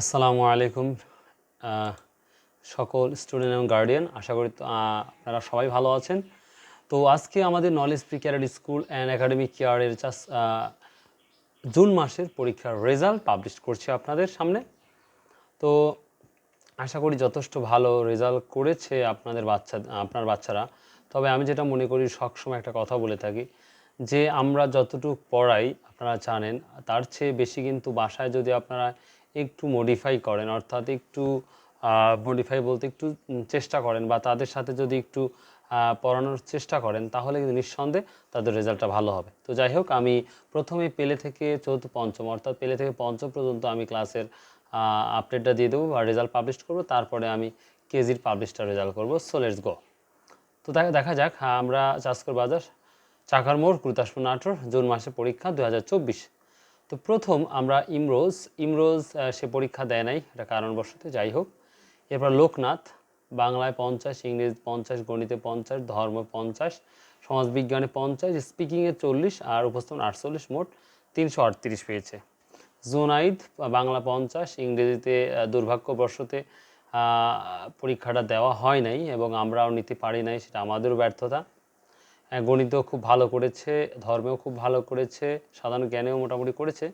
আসসালামু আলাইকুম সকল স্টুডেন্ট এবং গার্ডিয়ান আশা করি আপনারা সবাই ভালো আছেন। তো আজকে আমাদের knowledge precare school and academic কেয়ারের জাস্ট জুন মাসের পরীক্ষার রেজাল্ট পাবলিশ করছি আপনাদের সামনে। তো আশা করি যথেষ্ট ভালো রেজাল্ট করেছে আপনাদের বাচ্চা, আপনার বাচ্চারা। তবে আমি যেটা মনে করি, সবসময় একটা কথা বলে থাকি যে আমরা যতটুকু পড়াই, আপনারা জানেন, তার চেয়ে বেশি কিন্তু বাসায় যদি আপনারা একটু মডিফাই করেন, অর্থাৎ একটু মডিফাই বলতে একটু চেষ্টা করেন বা তাদের সাথে যদি একটু পড়ানোর চেষ্টা করেন, তাহলে কিন্তু নিঃসন্দেহে তাদের রেজাল্টটা ভালো হবে। তো যাই হোক, আমি প্রথমে পেলে থেকে চতুর্থ পঞ্চম, অর্থাৎ পেলে থেকে পঞ্চম পর্যন্ত আমি ক্লাসের আপডেটটা দিয়ে দেবো বা রেজাল্ট পাবলিশ করব, তারপরে আমি কেজির পাবলিশটা রেজাল্ট করব। সো লেটস গো তো দেখা দেখা যাক, আমরা চাষকর বাজার, চাকার মোড় গুরুদাসপুর নাটোর, জুন মাসে পরীক্ষা দু হাজার চব্বিশ তো প্রথম আমরা ইমরোজ ইমরোজ সে পরীক্ষা দেয় নাই, এটা কারণবশত, যাই হোক। এরপর লোকনাথ, বাংলায় পঞ্চাশ ইংরেজি পঞ্চাশ, গণিতে পঞ্চাশ, ধর্ম পঞ্চাশ, সমাজবিজ্ঞানে পঞ্চাশ, স্পিকিংয়ে চল্লিশ, আর উপস্থাপন আটচল্লিশ মোট তিনশো আটত্রিশ পেয়েছে। জুনাইদ বাংলা পঞ্চাশ, ইংরেজিতে দুর্ভাগ্যবশতে পরীক্ষাটা দেওয়া হয় নাই এবং আমরাও নিতে পারি নাই, সেটা আমাদেরও ব্যর্থতা। গণিতেও খুব ভালো করেছে, ধর্মেও খুব ভালো করেছে, সাধারণ জ্ঞানেও মোটামুটি করেছে।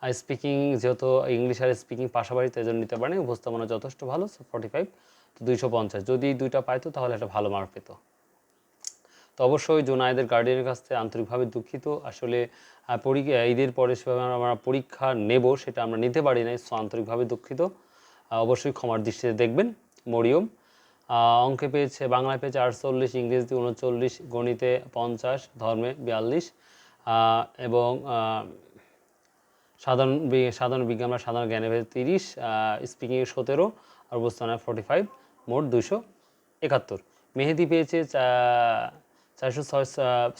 আর স্পিকিং যেহেতু ইংলিশ আর স্পিকিং পাশাপাশি তাই জন্য নিতে পারেনি, উপস্থাপনা যথেষ্ট ভালো ফর্টি ফাইভ তো দুইশো পঞ্চাশ। যদি দুইটা পাইতো তাহলে একটা ভালো মার্ক পেতো। তো অবশ্যই জোনায়েদের গার্ডিয়ানের কাছ থেকে আন্তরিকভাবে দুঃখিত। আসলে পরীক্ষা, ঈদের পরে সেভাবে আমরা- পরীক্ষা নেব, সেটা আমরা নিতে পারি নাই সো আন্তরিকভাবে দুঃখিত। অবশ্যই ক্ষমার দৃষ্টিতে দেখবেন। মরিয়ম অঙ্কে পেয়েছে, বাংলায় পেয়েছে আটচল্লিশ, ইংরেজিতে উনচল্লিশ, গণিতে পঞ্চাশ, ধর্মে বিয়াল্লিশ এবং সাধারণ সাধারণ বিজ্ঞান বা সাধারণ জ্ঞানে পেয়েছে তিরিশ স্পিকিংয়ে সতেরো, আর অবস্থানে ফর্টি ফাইভ মোট দুশো একাত্তর। মেহেদি পেয়েছে চারশো ছয়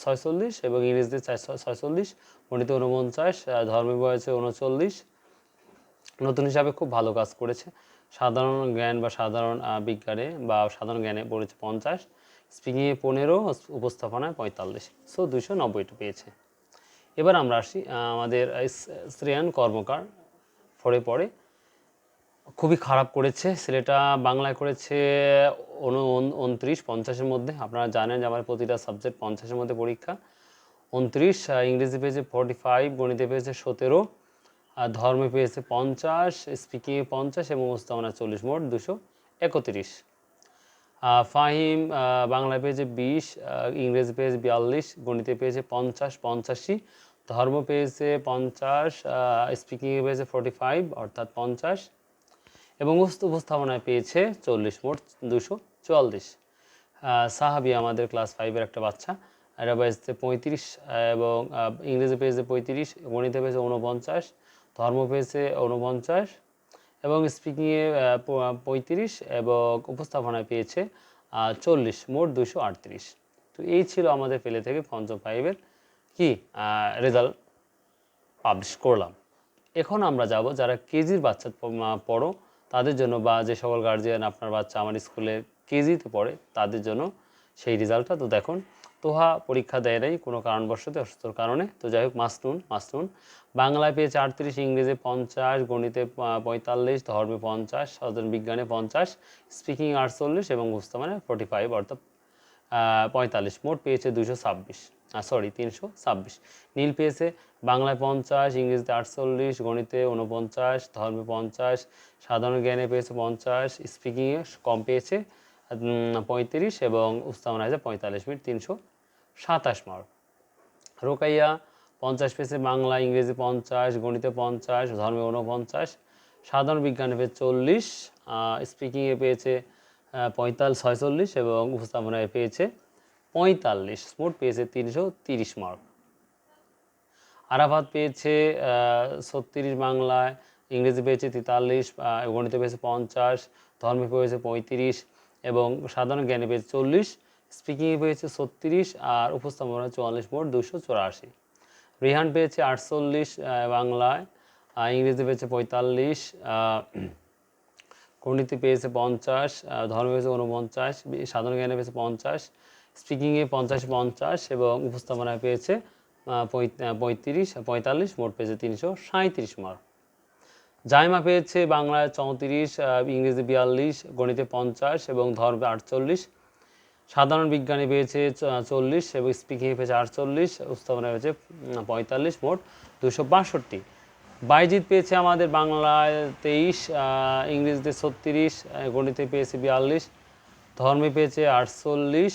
ছয়চল্লিশ এবং ইংরেজিতে চারশো ছয়চল্লিশ, গণিতে উনপঞ্চাশ ধর্মে পেয়েছে উনচল্লিশ নতুন হিসাবে খুব ভালো কাজ করেছে। সাধারণ জ্ঞান বা সাধারণ বিজ্ঞানে বা সাধারণ জ্ঞানে পড়েছে পঞ্চাশ স্পিকিংয়ে পনেরো, উপস্থাপনায় পঁয়তাল্লিশ। সো দুশো নব্বইটা পেয়েছে। এবার আমরা আসি আমাদের শ্রেয়ান কর্মকার ফরে পড়ে। খুবই খারাপ করেছে, ছেলেটা বাংলায় করেছে উন- উন- উনত্রিশ, পঞ্চাশের মধ্যে। আপনারা জানেন যে আমার প্রতিটা সাবজেক্ট পঞ্চাশের মধ্যে পরীক্ষা। উনত্রিশ ইংরেজি পেয়েছে ফর্টি ফাইভ গণিতে পেয়েছে সতেরো। আর ধর্মে পেয়েছে পঞ্চাশ স্পিকিংয়ে পঞ্চাশ এবং উপস্থাপনা চল্লিশ, মোট দুশো একত্রিশ। ফাহিম বাংলায় পেয়েছে বিশ ইংরেজি পেয়েছে বিয়াল্লিশ, গণিতে পেয়েছে পঞ্চাশ পঞ্চাশি ধর্ম পেয়েছে পঞ্চাশ স্পিকিংয়ে পেয়েছে ফোর্টি ফাইভ অর্থাৎ পঞ্চাশ। এবং উপস্থাপনায় পেয়েছে চল্লিশ, মোট দুশো চুয়াল্লিশ। সাহাবি আমাদের ক্লাস ফাইভের একটা বাচ্চা। এটা পেয়েছে পঁয়ত্রিশ এবং ইংরেজি পেয়েছে পঁয়ত্রিশ, গণিতে পেয়েছে উনপঞ্চাশ ধর্ম পেয়েছে উনপঞ্চাশ এবং স্পিকিংয়ে পঁয়ত্রিশ এবং উপস্থাপনায় পেয়েছে চল্লিশ, মোট দুশো আটত্রিশ। তো এই ছিল আমাদের পেলে থেকে পঞ্চম ফাইভের কি রেজাল্ট পাবলিশ করলাম। এখন আমরা যাব, যারা কেজির বাচ্চা পড়ো, তাদের জন্য বা যে সকল গার্জিয়ান আপনার বাচ্চা আমার স্কুলে কেজিতে পড়ে, তাদের জন্য সেই রেজাল্টটা তো দেখুন তোহা পরীক্ষা দেয় নাই কোনো কারণবশত অসুস্থর কারণে। তো যাই হোক, মাসনুন মাসনুন। বাংলায় পেয়েছে আটত্রিশ, ইংরেজি পঞ্চাশ, গণিতে পঁয়তাল্লিশ, ধর্মে পঞ্চাশ, সাধারণ বিজ্ঞানে পঞ্চাশ, স্পিকিং আটচল্লিশ এবং বুঝতে ফোর্টি ফাইভ, অর্থাৎ পঁয়তাল্লিশ। মোট পেয়েছে দুশো ছাব্বিশ। সরি, তিনশো ছাব্বিশ। নীল পেয়েছে বাংলায় পঞ্চাশ, ইংরেজিতে আটচল্লিশ, গণিতে উনপঞ্চাশ ধর্মে পঞ্চাশ, সাধারণ জ্ঞানে পেয়েছে পঞ্চাশ, স্পিকিংয়ে কম পেয়েছে পঁয়ত্রিশ এবং উস্তামনা আছে পঁয়তাল্লিশ মিনিট, তিনশো সাতাশ মার্ক রোকাইয়া পঞ্চাশ পেয়েছে বাংলা, ইংরেজি পঞ্চাশ, গণিতে পঞ্চাশ ধর্মে উনপঞ্চাশ সাধারণ বিজ্ঞানে পেয়েছে চল্লিশ স্পিকিংয়ে পেয়েছে পঁয়তাল্লিশ, ছয়চল্লিশ এবং উপস্থাপনায় পেয়েছে পঁয়তাল্লিশ। মোট পেয়েছে তিনশো তিরিশ মার্ক। আরাফাত পেয়েছে ছত্রিশ বাংলায়, ইংরেজি পেয়েছে তেতাল্লিশ গণিতে পেয়েছে পঞ্চাশ, ধর্মে পেয়েছে পঁয়ত্রিশ এবং সাধারণ জ্ঞানে পেয়েছে চল্লিশ স্পিকিংয়ে পেয়েছে ছত্রিশ, আর উপস্থাপনা চুয়াল্লিশ, মোট দুশো চুরাশি। রিহান পেয়েছে আটচল্লিশ বাংলায় ইংরেজি পেয়েছে পঁয়তাল্লিশ গণিতে পেয়েছে পঞ্চাশ ধর্ম পেয়েছে উনপঞ্চাশ সাধারণ জ্ঞানে পেয়েছে পঞ্চাশ স্পিকিংয়ে পঞ্চাশ পঞ্চাশ, এবং উপস্থাপনায় পেয়েছে পঁয়ত্রিশ, পঁয়তাল্লিশ, মোট পেয়েছে তিনশো সাঁত্রিশ মার্ক জাইমা পেয়েছে বাংলায় চৌত্রিশ ইংরেজি বিয়াল্লিশ, গণিতে পঞ্চাশ এবং ধর্মে আটচল্লিশ। সাধারণ বিজ্ঞানে পেয়েছে চল্লিশ এবং স্পিকিংয়ে পেয়েছে আটচল্লিশ উস্তাবনায় পেয়েছে পঁয়তাল্লিশ, মোট দুশো বাষট্টি। বাইজিৎ পেয়েছে আমাদের বাংলায় তেইশ ইংরেজিতে ছত্রিশ গণিতে পেয়েছে বিয়াল্লিশ, ধর্মে পেয়েছে আটচল্লিশ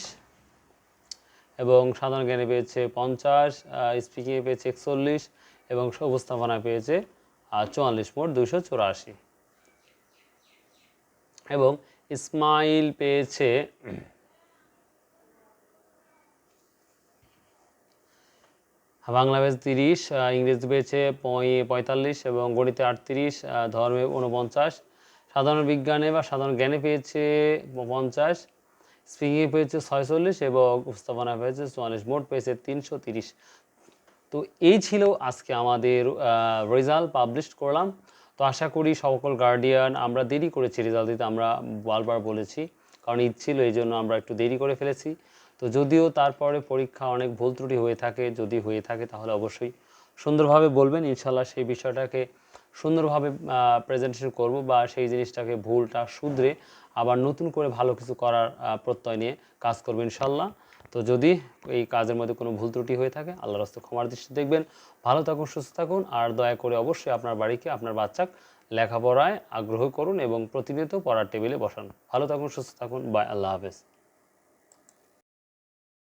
এবং সাধারণ জ্ঞানে পেয়েছে পঞ্চাশ স্পিকিংয়ে পেয়েছে একচল্লিশ এবং উপস্থাপনায় পেয়েছে চুয়াল্লিশ মোট দুশো চুরাশি। এবং ইসমাইল পেয়েছে বাংলা তিরিশ ইংরেজি পেয়েছে পঁয়- পঁয়তাল্লিশ এবং গণিতে আটত্রিশ ধর্মে উনপঞ্চাশ সাধারণ বিজ্ঞানে বা সাধারণ জ্ঞানে পেয়েছে পঞ্চাশ স্পিকিংয়ে পেয়েছে ছয়চল্লিশ এবং উপস্থাপনা পেয়েছে চুয়াল্লিশ, মোট পেয়েছে তিনশো তিরিশ। তো এই ছিল আজকে আমাদের রেজাল্ট পাবলিশ করলাম। তো আশা করি সকল গার্ডিয়ান আমরা দেরি করেছি রেজাল্ট দিতে, আমরা বারবার বলেছি, কারণ ঈদ ছিল, এই জন্য আমরা একটু দেরি করে ফেলেছি। তো যদিও তারপরে পরীক্ষা অনেক ভুল ত্রুটি হয়ে থাকে, যদি হয়ে থাকে তাহলে অবশ্যই সুন্দরভাবে বলবেন। ইনশাল্লাহ সেই বিষয়টাকে সুন্দরভাবে প্রেজেন্টেশন করব বা সেই জিনিসটাকে ভুলটা শুধরে আবার নতুন করে ভালো কিছু করার প্রত্যয় নিয়ে কাজ করব ইনশাল্লাহ তো যদি এই কাজের মধ্যে কোনো ভুল ত্রুটি হয়ে থাকে, আল্লাহর হস্তে ক্ষমার দৃষ্টি দেখবেন। ভালো থাকুন, সুস্থ থাকুন, আর দয়া করে অবশ্যই আপনার বাড়িকে, আপনার বাচ্চাক লেখাপড়ায় আগ্রহ করুন এবং প্রতিনিয়ত পড়ার টেবিলে বসান। ভালো থাকুন, সুস্থ থাকুন, বাই, আল্লাহ হাফেজ।